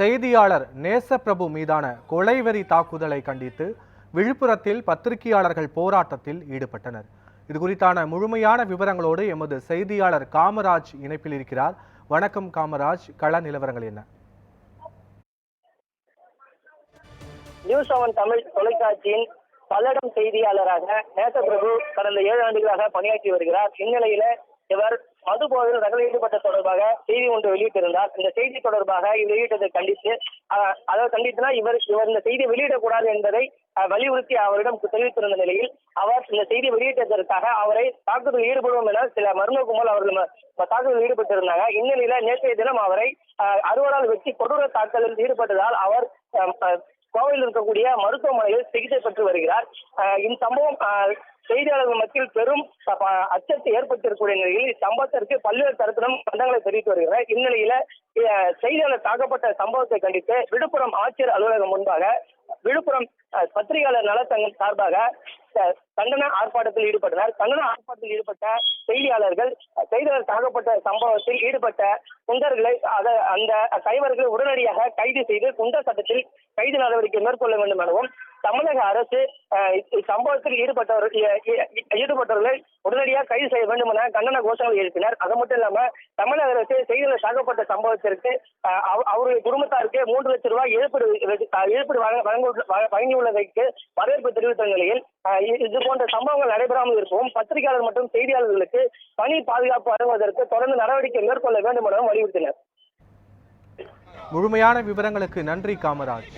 செய்தியாளர் நேசப்பிரபு மீதான கொலைவெறி தாக்குதலை கண்டித்து விழுப்புரத்தில் பத்திரிகையாளர்கள் போராட்டத்தில் ஈடுபட்டனர். இது குறித்தான முழுமையான விவரங்களோடு எமது செய்தியாளர் காமராஜ் இணைப்பில் இருக்கிறார். வணக்கம் காமராஜ். கள நிலவரங்கள் என்ன? நியூஸ் செவன் தமிழ் தொலைக்காட்சியின் பல்லடம் செய்தியாளராக நேசப்பிரபு கடந்த ஏழு ஆண்டுகளாக பணியாற்றி வருகிறார். இந்நிலையில இவர் மது போதையில் ரகல ஈடுபட்ட தொடர்பாக செய்தி ஒன்று வெளியிட்டிருந்தார். இந்த செய்தி தொடர்பாக இவர் வெளியிட்டதை கண்டித்து அதாவது கண்டித்துனா இவர் இவர் இந்த செய்தி வெளியிடக்கூடாது என்பதை வலியுறுத்தி அவரிடம் தெரிவித்திருந்த நிலையில் அவர் இந்த செய்தி வெளியிட்டதற்காக அவரை தாக்குதல் ஈடுபடுவோம் என சில மர்ம கும்பல் அவர்கள் தாக்குதல் ஈடுபட்டிருந்தாங்க. இந்நிலையில நேற்றைய தினம் அவரை அஹ், அறுவரால் வெட்டி கொடூர தாக்குதலில் ஈடுபட்டதால் அவர் கோவையில் இருக்கக்கூடிய மருத்துவமனையில் சிகிச்சை பெற்று வருகிறார். இச்சம்பவம் செய்தியாளர்கள் மத்தியில் பெரும் அச்சத்தை ஏற்பட்டிருக்கக்கூடிய நிலையில் இச்சம்பவத்திற்கு பல்வேறு தரப்பிலும் கண்டங்களை தெரிவித்து வருகிறார். இந்நிலையில செய்தியாளர் தாக்கப்பட்ட சம்பவத்தை கண்டித்து விழுப்புரம் ஆட்சியர் அலுவலகம் முன்பாக விழுப்புரம் பத்திரிகையாளர் நலச்சங்கம் சார்பாக கண்டன ஆர்ப்பாட்டத்தில் ஈடுபட்டனர். கண்டன ஆர்ப்பாட்டத்தில் ஈடுபட்ட செய்தியாளர்கள் செய்தியாளர் தாக்கப்பட்ட சம்பவத்தில் ஈடுபட்ட குண்டர்களை அந்த சைவர்களை உடனடியாக கைது செய்து குண்டர் சட்டத்தில் கைது நடவடிக்கை மேற்கொள்ள வேண்டும் எனவும் தமிழக அரசு சம்பவத்தில் ஈடுபட்டவர்கள் ஈடுபட்டவர்களை உடனடியாக கைது செய்ய வேண்டும் என கண்டன கோஷங்கள் எழுப்பினர். அது மட்டும் இல்லாம தமிழக அரசு செய்தியில் தாக்கப்பட்ட சம்பவத்திற்கு அவருடைய குடும்பத்தாருக்கு மூன்று லட்சம் ரூபாய் இழப்பீடு இழப்பீடு வழங்கியுள்ளதற்கு வரவேற்பு தெரிவித்த நிலையில் இது போன்ற சம்பவங்கள் நடைபெறாமல் இருக்கவும் பத்திரிகையாளர் மற்றும் செய்தியாளர்களுக்கு பணி பாதுகாப்பு வழங்குவதற்கு தொடர்ந்து நடவடிக்கை மேற்கொள்ள வேண்டும் எனவும் வலியுறுத்தினர். முழுமையான விவரங்களுக்கு நன்றி காமராஜ்.